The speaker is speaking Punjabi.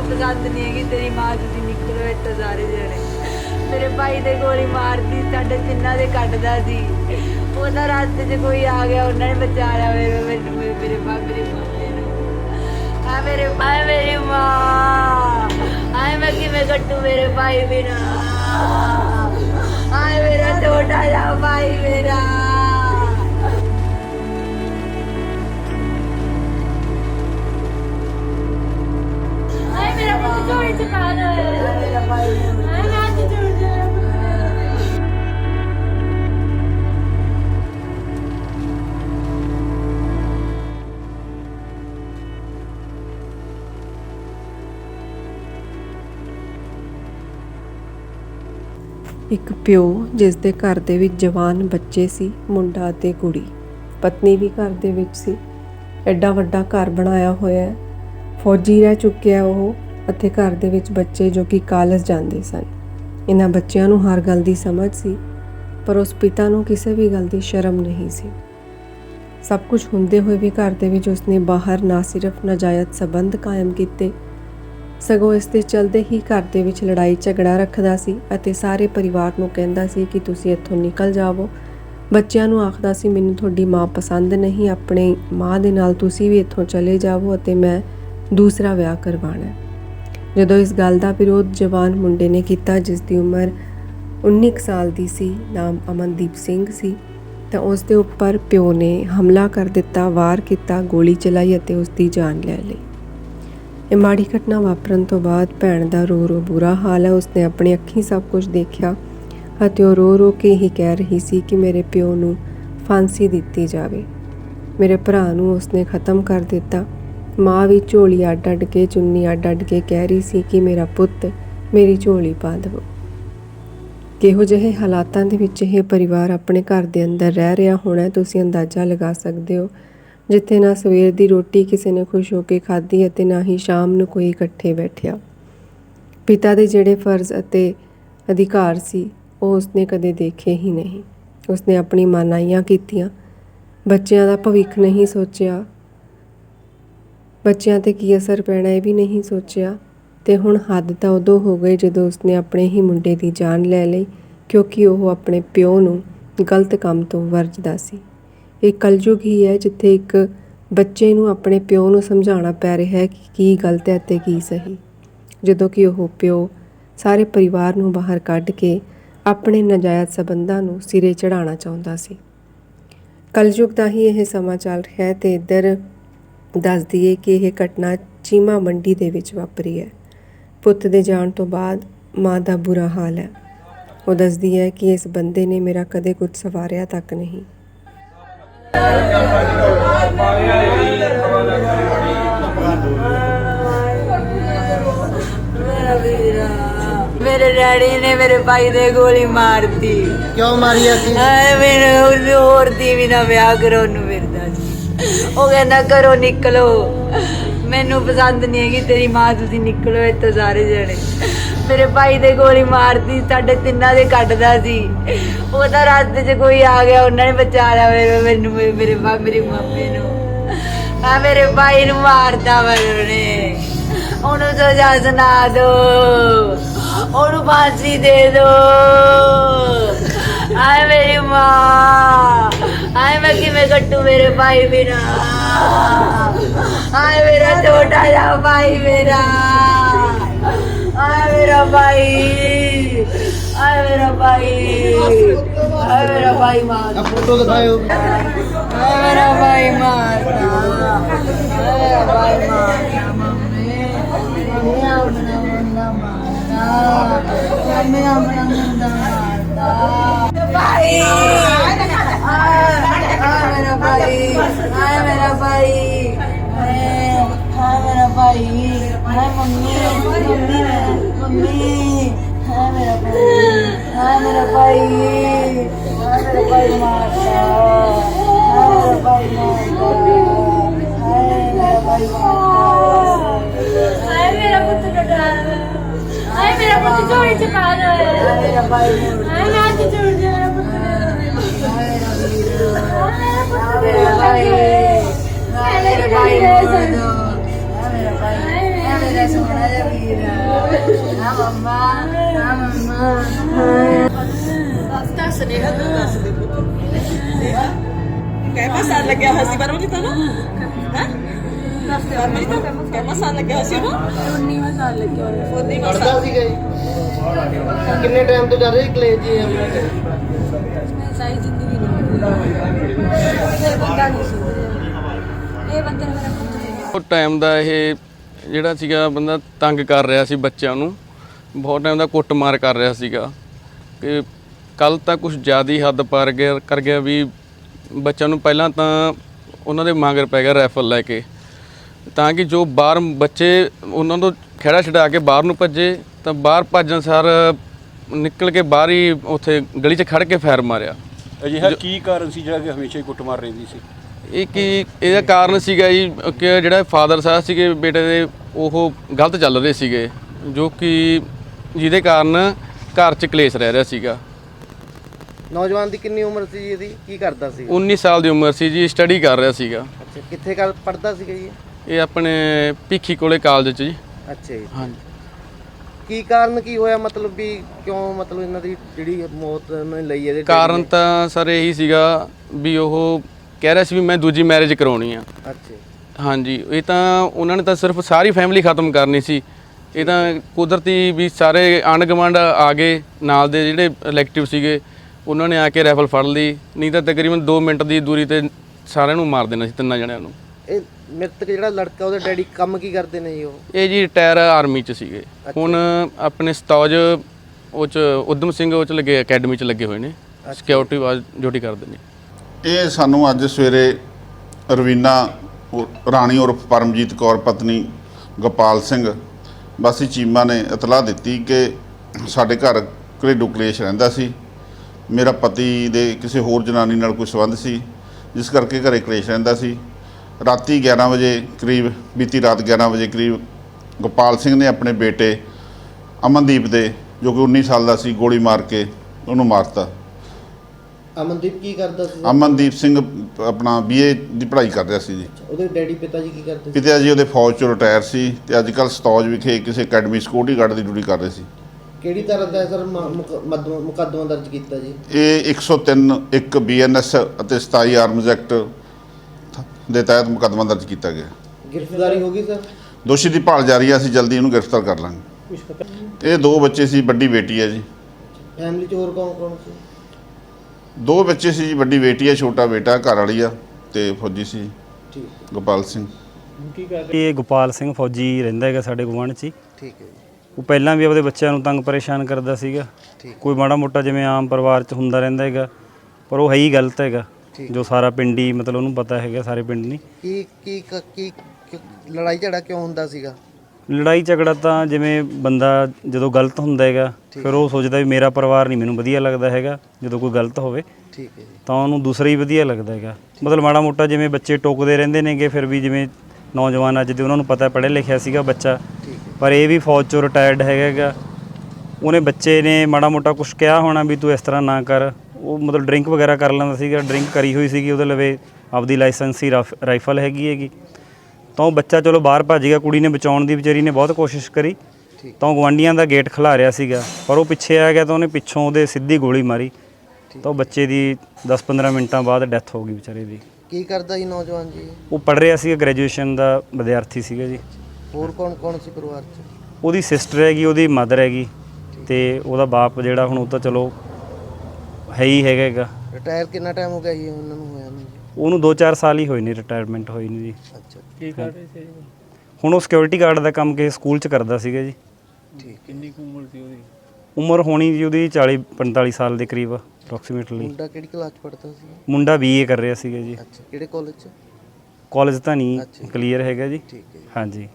ਮੈਨੂੰ ਪਸੰਦ ਨਹੀਂ ਹੈਗੀ, ਤੇਰੀ ਮਾਂ ਤੁਸੀਂ ਨਿਕਲੋ ਇੱਥੋਂ ਸਾਰੇ ਜਣੇ। ਮੇਰੇ ਭਾਈ ਦੇ ਗੋਲੀ ਮਾਰਦੀ ਸਾਡੇ ਤਿੰਨਾਂ ਦੇ ਕੱਟਦਾ ਸੀ। ਉਹਦਾ ਰਾਸਤੇ 'ਚ ਕੋਈ ਆ ਗਿਆ, ਉਹਨਾਂ ਨੇ ਬਚਾ ਲਿਆ ਮੇਰੇ ਮੈਨੂੰ ਮੇਰੇ ਮੇਰੇ ਮਾਂ ਨੂੰ। ਆ ਮੇਰੇ ਭਾਈ ਮੇਰੀ ਮਾਂ। ਆਏ ਮੈਂ ਕਿਵੇਂ ਕੱਟੂ ਮੇਰੇ ਭਾਈ ਬਿਨਾ? ਆਏ ਮੇਰਾ ਛੋਟਾ ਜਿਹਾ ਭਾਈ ਮੇਰਾ। ਮੇਰਾ ਪੁੱਤ ਝੋਲੀ ਚ ਪਾ ਦੇ ਮੇਰਾ ਇੱਕ ਪਿਓ ਜਿਸ ਦੇ ਘਰ ਦੇ ਵਿੱਚ ਜਵਾਨ ਬੱਚੇ ਸੀ, ਮੁੰਡਾ ਅਤੇ ਕੁੜੀ। ਪਤਨੀ ਵੀ ਘਰ ਦੇ ਵਿੱਚ ਸੀ। ਐਡਾ ਵੱਡਾ ਘਰ ਬਣਾਇਆ ਹੋਇਆ ਹੈ। ਫੌਜੀ ਰਹਿ ਚੁੱਕਿਆ ਉਹ। ਅਤੇ ਘਰ ਦੇ ਵਿੱਚ ਬੱਚੇ ਜੋ ਕਿ ਕਾਲਜ ਜਾਂਦੇ ਸਨ। ਇਹਨਾਂ ਬੱਚਿਆਂ ਨੂੰ ਹਰ ਗੱਲ ਦੀ ਸਮਝ ਸੀ, ਪਰ ਉਸ ਪਿਤਾ ਨੂੰ ਕਿਸੇ ਵੀ ਗੱਲ ਦੀ ਸ਼ਰਮ ਨਹੀਂ ਸੀ। ਸਭ ਕੁਝ ਹੁੰਦੇ ਹੋਏ ਵੀ ਘਰ ਦੇ ਵਿੱਚ ਉਸਨੇ ਬਾਹਰ ਨਾ ਸਿਰਫ ਨਾਜਾਇਜ਼ ਸਬੰਧ ਕਾਇਮ ਕੀਤੇ, ਸਗੋਂ ਇਸ ਦੇ ਚਲਦੇ ਹੀ ਘਰ ਦੇ ਵਿੱਚ ਲੜਾਈ ਝਗੜਾ ਰੱਖਦਾ ਸੀ ਅਤੇ ਸਾਰੇ ਪਰਿਵਾਰ ਨੂੰ ਕਹਿੰਦਾ ਸੀ ਕਿ ਤੁਸੀਂ ਇੱਥੋਂ ਨਿਕਲ ਜਾਵੋ। ਬੱਚਿਆਂ ਨੂੰ ਆਖਦਾ ਸੀ, ਮੈਨੂੰ ਤੁਹਾਡੀ ਮਾਂ ਪਸੰਦ ਨਹੀਂ, ਆਪਣੇ ਮਾਂ ਦੇ ਨਾਲ ਤੁਸੀਂ ਵੀ ਇੱਥੋਂ ਚਲੇ ਜਾਵੋ ਅਤੇ ਮੈਂ ਦੂਸਰਾ ਵਿਆਹ ਕਰਵਾਉਣਾ ਹੈ। ਜਦੋਂ ਇਸ ਗੱਲ ਦਾ ਵਿਰੋਧ ਜਵਾਨ ਮੁੰਡੇ ਨੇ ਕੀਤਾ, ਜਿਸ ਦੀ ਉਮਰ 19 ਕੁ ਸਾਲ ਦੀ ਸੀ, ਨਾਮ ਅਮਨਦੀਪ ਸਿੰਘ ਸੀ, ਤਾਂ ਉਸ ਦੇ ਉੱਪਰ ਪਿਓ ਨੇ ਹਮਲਾ ਕਰ ਦਿੱਤਾ, ਵਾਰ ਕੀਤਾ, ਗੋਲੀ ਚਲਾਈ ਅਤੇ ਉਸ ਦੀ ਜਾਨ ਲੈ ਲਈ। ਇਹ ਮਾੜੀ ਘਟਨਾ ਵਾਪਰਨ ਤੋਂ ਬਾਅਦ ਭੈਣ ਦਾ ਰੋ ਰੋ ਬੁਰਾ ਹਾਲ ਹੈ। ਉਸਨੇ ਆਪਣੀ ਅੱਖੀਂ ਸਭ ਕੁਝ ਦੇਖਿਆ ਅਤੇ ਉਹ ਰੋ ਰੋ ਕੇ ਹੀ ਕਹਿ ਰਹੀ ਸੀ ਕਿ ਮੇਰੇ ਪਿਓ ਨੂੰ ਫਾਂਸੀ ਦਿੱਤੀ ਜਾਵੇ। ਮੇਰੇ ਭਰਾ ਨੂੰ ਉਸਨੇ ਖਤਮ ਕਰ ਦਿੱਤਾ। ਮਾਂ ਵੀ ਝੋਲੀ ਅੱਡ ਅੱਡ ਕੇ ਚੁੰਨੀ ਅੱਡ ਅੱਡ ਕੇ ਕਹਿ ਰਹੀ ਸੀ ਕਿ ਮੇਰਾ ਪੁੱਤ, ਮੇਰੀ ਝੋਲੀ ਪਾ ਦੇਵੋ। ਕਿਹੋ ਜਿਹੇ ਹਾਲਾਤਾਂ ਦੇ ਵਿੱਚ ਇਹ ਪਰਿਵਾਰ ਆਪਣੇ ਘਰ ਦੇ ਅੰਦਰ ਰਹਿ ਰਿਹਾ ਹੋਣਾ ਤੁਸੀਂ ਅੰਦਾਜ਼ਾ ਲਗਾ ਸਕਦੇ ਹੋ। ਜਿੱਥੇ ਨਾ ਸਵੇਰ ਦੀ ਰੋਟੀ ਕਿਸੇ ਨੇ ਖੁਸ਼ ਹੋ ਕੇ ਖਾਧੀ ਅਤੇ ਨਾ ਹੀ ਸ਼ਾਮ ਨੂੰ ਕੋਈ ਇਕੱਠੇ ਬੈਠਿਆ। ਪਿਤਾ ਦੇ ਜਿਹੜੇ ਫਰਜ਼ ਅਤੇ ਅਧਿਕਾਰ ਸੀ, ਉਹ ਉਸਨੇ ਕਦੇ ਦੇਖੇ ਹੀ ਨਹੀਂ। ਉਸਨੇ ਆਪਣੀ ਮਨਾਈਆਂ ਕੀਤੀਆਂ। ਬੱਚਿਆਂ ਦਾ ਭਵਿੱਖ ਨਹੀਂ ਸੋਚਿਆ। ਬੱਚਿਆਂ ਤੇ ਕੀ ਅਸਰ ਪੈਣਾ ਇਹ ਵੀ ਨਹੀਂ ਸੋਚਿਆ। ਤੇ ਹੁਣ ਹੱਦ ਤਾਂ ਉਦੋਂ ਹੋ ਗਈ ਜਦੋਂ ਉਸਨੇ ਆਪਣੇ ਹੀ ਮੁੰਡੇ ਦੀ ਜਾਨ ਲੈ ਲਈ, ਕਿਉਂਕਿ ਉਹ ਆਪਣੇ ਪਿਓ ਨੂੰ ਗਲਤ ਕੰਮ ਤੋਂ ਵਰਜਦਾ ਸੀ। ਇਹ ਕਲਯੁਗ ਹੀ ਹੈ ਜਿੱਥੇ ਇੱਕ ਬੱਚੇ ਨੂੰ ਆਪਣੇ ਪਿਓ ਨੂੰ ਸਮਝਾਉਣਾ ਪੈ ਰਿਹਾ ਹੈ ਕਿ ਕੀ ਗਲਤ ਹੈ ਤੇ ਕੀ ਸਹੀ। ਜਦੋਂ ਕਿ ਉਹ ਪਿਓ ਸਾਰੇ ਪਰਿਵਾਰ ਨੂੰ ਬਾਹਰ ਕੱਢ ਕੇ ਆਪਣੇ ਨਾਜਾਇਜ਼ ਸਬੰਧਾਂ ਨੂੰ ਸਿਰੇ ਚੜਾਉਣਾ ਚਾਹੁੰਦਾ ਸੀ। ਕਲਯੁਗ ਦਾ ਹੀ ਇਹ ਸਮਾਂ ਚੱਲ ਰਿਹਾ ਹੈ ਤੇ ਇੱਧਰ ਦੱਸ ਦਈਏ ਕਿ ਇਹ ਘਟਨਾ ਚੀਮਾ ਮੰਡੀ ਦੇ ਵਿੱਚ ਵਾਪਰੀ ਹੈ। ਪੁੱਤ ਦੇ ਜਾਣ ਤੋਂ ਬਾਅਦ ਮਾਂ ਦਾ ਬੁਰਾ ਹਾਲ ਹੈ। ਉਹ ਦੱਸਦੀ ਹੈ ਕਿ ਇਸ ਬੰਦੇ ਨੇ ਮੇਰਾ ਕਦੇ ਕੁਝ ਸਵਾਰਿਆ ਤੱਕ ਨਹੀਂ। ਮੇਰਾ ਡੈਡੀ ਨੇ ਮੇਰੇ ਭਾਈ ਦੇ ਗੋਲੀ ਮਾਰਤੀ। ਕਿਉਂ ਮਾਰੀ ਅਸੀਂ? ਐ ਮੈਨੂੰ ਹੋਰ ਦੀ ਵੀ ਨਾ ਵਿਆਹ ਕਰੋ ਨੂੰ ਉਹ ਕਹਿੰਦਾ ਕਰੋ ਨਿਕਲੋ। ਮੈਨੂੰ ਪਸੰਦ ਨਹੀਂ ਹੈਗੀ, ਤੇਰੀ ਮਾਂ ਤੁਸੀਂ ਨਿਕਲੋ ਇੱਥੋਂ ਸਾਰੇ ਜਣੇ। ਮੇਰੇ ਭਾਈ ਦੇ ਗੋਲੀ ਮਾਰਦੀ ਸਾਡੇ ਤਿੰਨਾਂ ਦੇ ਕੱਟਦਾ ਸੀ। ਉਹਦਾ ਰਾਸਤੇ 'ਚ ਕੋਈ ਆ ਗਿਆ, ਉਹਨਾਂ ਨੇ ਬਚਾ ਲਿਆ ਮੇਰੇ ਮੈਨੂੰ, ਮੇਰੇ ਮਾਂ ਮੇਰੀ ਮੰਮੀ ਨੂੰ। ਆ ਮੇਰੇ ਭਾਈ ਨੂੰ ਮਾਰਦਾ ਵਾ ਉਹਨੇ। ਉਹਨੂੰ ਸਜ਼ਾ ਸੁਣਾ ਦੋ। ਉਹਨੂੰ ਫਾਂਸੀ ਦੇ ਦੋ। ਮੈਂ ਕੱਟੂ ਮੇਰੇ ਭਾਈ ਬਿਨਾ ਆਏ ਮੇਰਾ ਛੋਟਾ ਜਿਹਾ ਭਾਈ ਮੇਰਾ। ਆਏ ਮੇਰਾ ਭਾਈ। ਆਏ ਮੇਰਾ ਭਾਈ। ਆਏ ਮੇਰਾ ਭਾਈ ਮਾਰ ਆ ਫੋਟੋ ਦਿਖਾਇਓ। ਆਏ ਮੇਰਾ ਭਾਈ ਮਾਰਦਾ ਆਏ ਮੇਰਾ ਭਾਈ ਮਾਰਦਾ ਮੰਮੀ। ਮੰਮੀ ਆਪਣਾ ਮੁੰਡਾ ਮਾਰਦਾ ਆਪਣਾ ਮੁੰਡਾ ਮਾਰਦਾ ਭਾਈ ਆਏ ਆਏ ਮੇਰਾ ਭਾਈ ਆਏ ਮੇਰਾ ਭਾਈ ਆਏ ਆਏ ਮੇਰਾ ਭਾਈ ਆਏ ਮੰਮੀ ਮੰਮੀ ਮੰਮੀ ਆਏ ਮੇਰਾ ਭਾਈ ਆਏ ਮੇਰਾ ਭਾਈ ਆਏ ਮੇਰਾ ਭਾਈ ਮਾਰਦਾ ਆਏ ਮੇਰਾ ਭਾਈ ਮਾਰਦਾ ਆਏ ਮੇਰਾ ਭਾਈ ਮਾਰਦਾ ਹਾਏ ਮੇਰਾ ਪੁੱਤ ਡਡਾ ਹਾਏ ਮੇਰਾ ਪੁੱਤ ਝੋਲੀ ਚ ਪਾ ਹਾਏ ਮੇਰਾ ਪੁੱਤ ਮੇਰੇ ਭਾਈ ਮੇਰੇ ਭਾਈ ਮਾਰ ਦੋ ਮੇਰੇ ਭਾਈ ਮੇਰੇ ਮੇਰਾ ਸੋਹਣਾ ਜਿਹਾ ਵੀਰ ਹਾਂ ਮੰਮਾ ਹਾਂ ਮੰਮਾ ਦੱਸ ਦੇ ਦੱਸ ਦੇ ਕਹਿਮਾ ਸਾਲ ਲੱਗਿਆ ਹੋਇਆ ਸੀ ਪਰ ਉਹ ਨਹੀਂ ਤਾਂ ਨਾ ਹੈ ਦੱਸ ਦੇ ਮੈਨੂੰ ਤਾਂ ਕਹਿਮਾ ਸਾਲ ਲੱਗਿਆ ਹੋਇਆ ਸੀ ਨਾ 19ਵਾਂ ਸਾਲ ਲੱਗਿਆ ਹੋਇਆ ਉਹਦੀ ਪੜਦਾ ਸੀਗਾ ਜੀ ਕਿੰਨੇ ਟਾਈਮ ਤੋਂ ਚੱਲ ਰਹੀ ਕਲੇਜ ਜੀ ਮੈਂ ਸਾਰੀ ਜ਼ਿੰਦਗੀ ਨਹੀਂ ਇਹ ਬੰਦਾ ਨਹੀਂ ਸੁਧਰਿਆ ਇਹ ਬੰਦੇ ਨੇ ਮੇਰਾ ਪੁੱਤ ਉਹ ਟਾਈਮ ਦਾ ਇਹ ਜਿਹੜਾ ਸੀਗਾ ਬੰਦਾ ਤੰਗ ਕਰ ਰਿਹਾ ਸੀ ਬੱਚਿਆਂ ਨੂੰ। ਬਹੁਤ ਟਾਈਮ ਦਾ ਕੁੱਟਮਾਰ ਕਰ ਰਿਹਾ ਸੀਗਾ। ਕਿ ਕੱਲ ਤਾਂ ਕੁਝ ਜ਼ਿਆਦਾ ਹੀ ਹੱਦ ਪਾਰ ਗਿਆ, ਕਰ ਗਿਆ ਵੀ ਬੱਚਿਆਂ ਨੂੰ ਪਹਿਲਾਂ ਤਾਂ ਉਹਨਾਂ ਦੇ ਮਾਂਗਰ ਪੈ ਗਿਆ ਰਾਈਫਲ ਲੈ ਕੇ। ਤਾਂ ਕਿ ਜੋ ਬਾਹਰ ਬੱਚੇ ਉਹਨਾਂ ਤੋਂ ਖੇੜਾ ਛਡਾ ਕੇ ਬਾਹਰ ਨੂੰ ਭੱਜੇ, ਤਾਂ ਬਾਹਰ ਭੱਜਣ ਸਾਰ ਨਿਕਲ ਕੇ ਬਾਹਰ ਹੀ ਉੱਥੇ ਗਲੀ 'ਚ ਖੜ ਕੇ ਫੈਰ ਮਾਰਿਆ। ਅਜਿਹਾ ਕੀ ਕਾਰਨ ਸੀ ਜਿਹੜਾ ਕਿ ਹਮੇਸ਼ਾ ਹੀ ਕੁੱਟਮਾਰ ਰਹਿੰਦੀ ਸੀ? ਇਹ ਕੀ ਇਹਦਾ ਕਾਰਨ ਸੀਗਾ ਜੀ ਕਿ ਜਿਹੜਾ ਫਾਦਰ ਸਾਹਿਬ ਸੀਗੇ ਬੇਟੇ ਦੇ ਉਹ ਗਲਤ ਚੱਲ ਰਹੇ ਸੀਗੇ ਜੋ ਕਿ ਜਿਹਦੇ ਕਾਰਨ ਘਰ 'ਚ ਕਲੇਸ਼ ਰਹਿ ਰਿਹਾ ਸੀਗਾ। ਨੌਜਵਾਨ ਦੀ ਕਿੰਨੀ ਉਮਰ ਸੀ ਜੀ ਇਹਦੀ? ਕੀ ਕਰਦਾ ਸੀ? 19 ਸਾਲ ਦੀ ਉਮਰ ਸੀ ਜੀ ਸਟੱਡੀ ਕਰ ਰਿਹਾ ਸੀਗਾ। ਅੱਛਾ ਕਿੱਥੇ ਕਰ ਪੜਦਾ ਸੀਗਾ ਜੀ ਇਹ? ਇਹ ਆਪਣੇ ਭਿੱਖੀ ਕੋਲੇ ਕਾਲਜ 'ਚ ਜੀ। ਅੱਛਾ ਜੀ। ਹਾਂਜੀ। ਕੀ ਕਾਰਨ ਕੀ ਹੋਇਆ? ਮਤਲਬ ਵੀ ਕਿਉਂ ਮਤਲਬ ਇਹਨਾਂ ਦੀ ਜਿਹੜੀ ਮੌਤ ਨੇ ਲਈ ਇਹਦੇ ਕਾਰਨ ਤਾਂ ਸਰ ਇਹੀ ਸੀਗਾ ਵੀ ਉਹ ਕਹਿ ਰਿਹਾ ਸੀ ਵੀ ਮੈਂ ਦੂਜੀ ਮੈਰਿਜ ਕਰਾਉਣੀ ਆ। ਅੱਛਾ। ਹਾਂਜੀ ਇਹ ਤਾਂ ਉਹਨਾਂ ਨੇ ਤਾਂ ਸਿਰਫ ਸਾਰੀ ਫੈਮਿਲੀ ਖਤਮ ਕਰਨੀ ਸੀ। ਇਹ ਤਾਂ ਕੁਦਰਤੀ ਵੀ ਸਾਰੇ ਗੁਆਂਢ ਆ ਗਏ ਨਾਲ ਦੇ ਜਿਹੜੇ ਇਲੈਕਟਿਵ ਸੀਗੇ ਉਹਨਾਂ ਨੇ ਆ ਕੇ ਰਾਈਫਲ ਫੜ ਲਈ। ਨਹੀਂ ਤਾਂ ਤਕਰੀਬਨ 2 ਮਿੰਟ ਦੀ ਦੂਰੀ ਤੇ ਸਾਰਿਆਂ ਨੂੰ ਮਾਰ ਦੇਣਾ ਸੀ ਤਿੰਨਾਂ ਜਣਿਆਂ ਨੂੰ। ਇਹ ਮ੍ਰਿਤਕ ਜਿਹੜਾ ਲੜਕਾ ਉਹਦੇ ਡੈਡੀ ਕੰਮ ਕੀ ਕਰਦੇ ਨੇ ਜੀ ਉਹ? ਇਹ ਜੀ ਰਿਟਾਇਰ ਆਰਮੀ ਚ ਸੀਗੇ। ਹੁਣ ਆਪਣੇ ਸਤੌਜ ਉਹ ਚ ਉਦਮ ਸਿੰਘ ਉਹ ਚ ਲੱਗੇ ਅਕੈਡਮੀ ਚ ਲੱਗੇ ਹੋਏ ਨੇ। ਸਿਕਿਉਰਿਟੀ ਵਾਜ ਡਿਊਟੀ ਕਰਦੇ ਨੇ। ਇਹ ਸਾਨੂੰ ਅੱਜ ਸਵੇਰੇ ਰਵੀਨਾ ਰਾਣੀ ਉਰਫ ਪਰਮਜੀਤ ਕੌਰ ਪਤਨੀ ਗੋਪਾਲ ਸਿੰਘ ਵਾਸੀ ਚੀਮਾ ਨੇ ਇਤਲਾਹ ਦਿੱਤੀ ਕਿ ਸਾਡੇ ਘਰ ਘਰੇਲੂ ਕਲੇਸ਼ ਰਹਿੰਦਾ ਸੀ। ਮੇਰਾ ਪਤੀ ਦੇ ਕਿਸੇ ਹੋਰ ਜਨਾਨੀ ਨਾਲ ਕੋਈ ਸੰਬੰਧ ਸੀ ਜਿਸ ਕਰਕੇ ਘਰੇ ਕਲੇਸ਼ ਰਹਿੰਦਾ ਸੀ। ਰਾਤੀ 11 ਵਜੇ ਕਰੀਬ ਬੀਤੀ ਰਾਤ 11 ਵਜੇ ਕਰੀਬ ਗੋਪਾਲ ਸਿੰਘ ਨੇ ਆਪਣੇ ਬੇਟੇ ਅਮਨਦੀਪ ਦੇ ਜੋ ਕਿ 19 ਸਾਲ ਦਾ ਸੀ ਗੋਲੀ ਮਾਰ ਕੇ ਉਹਨੂੰ ਮਾਰਤਾ। ਅਮਨਦੀਪ ਕੀ ਕਰਦਾ ਸੀ? ਅਮਨਦੀਪ ਸਿੰਘ ਆਪਣਾ ਬੀਏ ਦੀ ਪੜ੍ਹਾਈ ਕਰ ਰਿਹਾ ਸੀ ਜੀ। ਉਹਦੇ ਡੈਡੀ ਪਿਤਾ ਜੀ ਕੀ ਕਰਦੇ ਸੀ? ਪਿਤਾ ਜੀ ਉਹਦੇ ਫੌਜ ਚੋਂ ਰਿਟਾਇਰ ਸੀ ਤੇ ਅੱਜ ਕੱਲ੍ਹ ਸਤੌਜ ਵਿਖੇ ਕਿਸੇ ਅਕੈਡਮੀ ਸਿਕਿਉਰਿਟੀ ਗਾਰਡ ਦੀ ਡਿਊਟੀ ਕਰ ਰਹੇ ਸੀ। ਕਿਹੜੀ ਤਰ੍ਹਾਂ ਦਾ ਸਰ ਮੁਕੱਦਮਾ ਦਰਜ ਕੀਤਾ ਜੀ? ਇਹ 103 ਇੱਕ ਬੀਐਨਐਸ ਅਤੇ 27 ਆਰਮਜ਼ ਐਕਟ ਦੇ ਤਹਿਤ ਮੁਕੱਦਮਾ ਦਰਜ ਕੀਤਾ ਗਿਆ। ਗ੍ਰਿਫਤਾਰੀ ਹੋ ਗਈ ਸਰ? ਦੋਸ਼ੀ ਦੀ ਭਾਲ ਜਾਰੀ ਹੈ ਅਸੀਂ ਜਲਦੀ ਇਹਨੂੰ ਗ੍ਰਿਫਤਾਰ ਕਰ ਲਾਂਗੇ। ਇਹ ਦੋ ਬੱਚੇ ਸੀ ਵੱਡੀ ਬੇਟੀ ਹੈ ਜੀ। ਫੈਮਿਲੀ ਚ ਹੋਰ ਕੌਣ ਕੌਣ ਸੀ? ਦੋ ਬੱਚੇ ਸੀ ਜੀ ਵੱਡੀ ਬੇਟੀ ਹੈ ਛੋਟਾ ਬੇਟਾ ਘਰ ਵਾਲੀ ਆ ਤੇ ਫੌਜੀ ਸੀ ਠੀਕ ਗੋਪਾਲ ਸਿੰਘ। ਇਹ ਗੋਪਾਲ ਸਿੰਘ ਫੌਜੀ ਰਹਿੰਦਾ ਹੈਗਾ ਸਾਡੇ ਗੁਆਂਢ 'ਚ ਹੀ। ਠੀਕ ਹੈ ਜੀ। ਉਹ ਪਹਿਲਾਂ ਵੀ ਆਪਦੇ ਬੱਚਿਆਂ ਨੂੰ ਤੰਗ ਪਰੇਸ਼ਾਨ ਕਰਦਾ ਸੀਗਾ। ਠੀਕ। ਕੋਈ ਮਾੜਾ ਮੋਟਾ ਜਿਵੇਂ ਆਮ ਪਰਿਵਾਰ 'ਚ ਹੁੰਦਾ ਰਹਿੰਦਾ ਹੈਗਾ ਪਰ ਉਹ ਹੈ ਹੀ ਗਲਤ ਹੈਗਾ। ਠੀਕ। ਜੋ ਸਾਰਾ ਪਿੰਡ ਹੀ ਮਤਲਬ ਉਹਨੂੰ ਪਤਾ ਹੈਗਾ ਸਾਰੇ ਪਿੰਡ ਨਹੀਂ ਕੀ ਕੀ ਕ- ਕੀ ਕੀ- ਲੜਾਈ ਝੜਾ ਕਿਉਂ ਹੁੰਦਾ ਸੀਗਾ? ਲੜਾਈ ਝਗੜਾ ਤਾਂ ਜਿਵੇਂ ਬੰਦਾ ਜਦੋਂ ਗਲਤ ਹੁੰਦਾ ਹੈਗਾ ਫਿਰ ਉਹ ਸੋਚਦਾ ਵੀ ਮੇਰਾ ਪਰਿਵਾਰ ਨਹੀਂ ਮੈਨੂੰ ਵਧੀਆ ਲੱਗਦਾ ਹੈਗਾ ਜਦੋਂ ਕੋਈ ਗਲਤ ਹੋਵੇ। ਠੀਕ ਹੈ ਜੀ। ਤਾਂ ਉਹਨੂੰ ਦੂਸਰਾ ਹੀ ਵਧੀਆ ਲੱਗਦਾ ਹੈਗਾ। ਮਤਲਬ ਮਾੜਾ ਮੋਟਾ ਜਿਵੇਂ ਬੱਚੇ ਟੋਕਦੇ ਰਹਿੰਦੇ ਨੇਗੇ ਫਿਰ ਵੀ ਜਿਵੇਂ ਨੌਜਵਾਨ ਅੱਜ ਦੇ ਉਹਨਾਂ ਨੂੰ ਪਤਾ ਪੜ੍ਹਿਆ ਲਿਖਿਆ ਸੀਗਾ ਬੱਚਾ। ਠੀਕ ਹੈ। ਪਰ ਇਹ ਵੀ ਫੌਜ ਚੋਂ ਰਿਟਾਇਰਡ ਹੈਗਾਗਾ ਉਹਨੇ ਬੱਚੇ ਨੇ ਮਾੜਾ ਮੋਟਾ ਕੁਝ ਕਿਹਾ ਹੋਣਾ ਵੀ ਤੂੰ ਇਸ ਤਰ੍ਹਾਂ ਨਾ ਕਰ। ਉਹ ਮਤਲਬ ਡਰਿੰਕ ਵਗੈਰਾ ਕਰ ਲੈਂਦਾ ਸੀਗਾ ਡਰਿੰਕ ਕਰੀ ਹੋਈ ਸੀਗੀ ਉਹਦੇ ਲਵੇ ਆਪਦੀ ਲਾਇਸੈਂਸੀ ਰਾਈਫਲ ਹੈਗੀ ਹੈਗੀ। ਤਾਂ ਉਹ ਬੱਚਾ ਚਲੋ ਬਾਹਰ ਭੱਜ ਗਿਆ ਕੁੜੀ ਨੇ ਬਚਾਉਣ ਦੀ ਵਿਚਾਰੀ ਨੇ ਬਹੁਤ ਕੋਸ਼ਿਸ਼ ਕਰੀ। ਤਾਂ ਗਵਾਂਡੀਆਂ ਦਾ ਗੇਟ ਖਿਲਾ ਰਿਹਾ ਸੀਗਾ ਪਰ ਉਹ ਪਿੱਛੇ ਆ ਗਿਆ ਤਾਂ ਉਹਨੇ ਪਿੱਛੋਂ ਉਹਦੇ ਸਿੱਧੀ ਗੋਲੀ ਮਾਰੀ। ਤਾਂ ਉਹ ਬੱਚੇ ਦੀ 10-15 ਮਿੰਟਾਂ ਬਾਅਦ ਡੈਥ ਹੋ ਗਈ ਵਿਚਾਰੇ ਦੀ। ਕੀ ਕਰਦਾ ਜੀ ਨੌਜਵਾਨ ਜੀ? ਉਹ ਪੜ ਰਿਹਾ ਸੀਗਾ ਗ੍ਰੈਜੂਏਸ਼ਨ ਦਾ ਵਿਦਿਆਰਥੀ ਸੀਗਾ ਜੀ। ਹੋਰ ਕੌਣ ਕੌਣ ਸੀ ਪਰਿਵਾਰ ਚ? ਉਹਦੀ ਸਿਸਟਰ ਹੈਗੀ ਉਹਦੀ ਮਦਰ ਹੈਗੀ। ਤੇ ਉਹਦਾ ਬਾਪ ਜਿਹੜਾ ਹੁਣ ਉਹ ਤਾਂ ਚਲੋ ਹੈ ਹੀ ਹੈਗਾ ਹੈਗਾ। ਰਿਟਾਇਰ ਕਿੰਨਾ ਟਾਈਮ ਹੋ ਗਿਆ ਜੀ ਉਹਨਾਂ ਨੂੰ ਹੋਇਆ ਨੂੰ? ਜੀ ਉਹਨੂੰ 2-4 ਸਾਲ ਹੀ ਹੋਏ ਨੇ ਰਿਟਾਇਰਮੈਂਟ ਹੋਈ ਨਹੀਂ ਜੀ। ਅੱਛਾ। ਕੀ ਕਰ ਰਹੇ ਸੀ? ਹੁਣ ਉਹ ਸਿਕਿਉਰਿਟੀ ਗਾਰਡ ਦਾ ਕੰਮ ਕਿਸੇ ਸਕੂਲ 'ਚ ਕਰਦਾ ਸੀਗਾ ਜੀ। ਠੀਕ ਕਿੰਨੀ ਕੁ ਉਮਰ ਸੀ ਉਹਦੀ? ਉਮਰ ਹੋਣੀ ਜੀ ਉਹਦੀ 40-45 ਸਾਲ ਦੇ ਕਰੀਬ ਅਪਰੋਕਸੀਮੇਟਲੀ ਮੁੰਡਾ ਕਿਹੜੀ ਕਲਾਸ ਚ ਪੜਦਾ ਸੀ? ਮੁੰਡਾ ਬੀਏ ਕਰ ਰਿਹਾ ਸੀਗਾ ਜੀ। ਅੱਛਾ ਕਿਹੜੇ ਕਾਲਜ ਚ? ਕਾਲਜ ਤਾਂ ਨਹੀਂ ਅੱਛਾ। ਕਲੀਅਰ ਹੈਗਾ ਜੀ। ਠੀਕ ਹੈ ਜੀ। ਹਾਂਜੀ।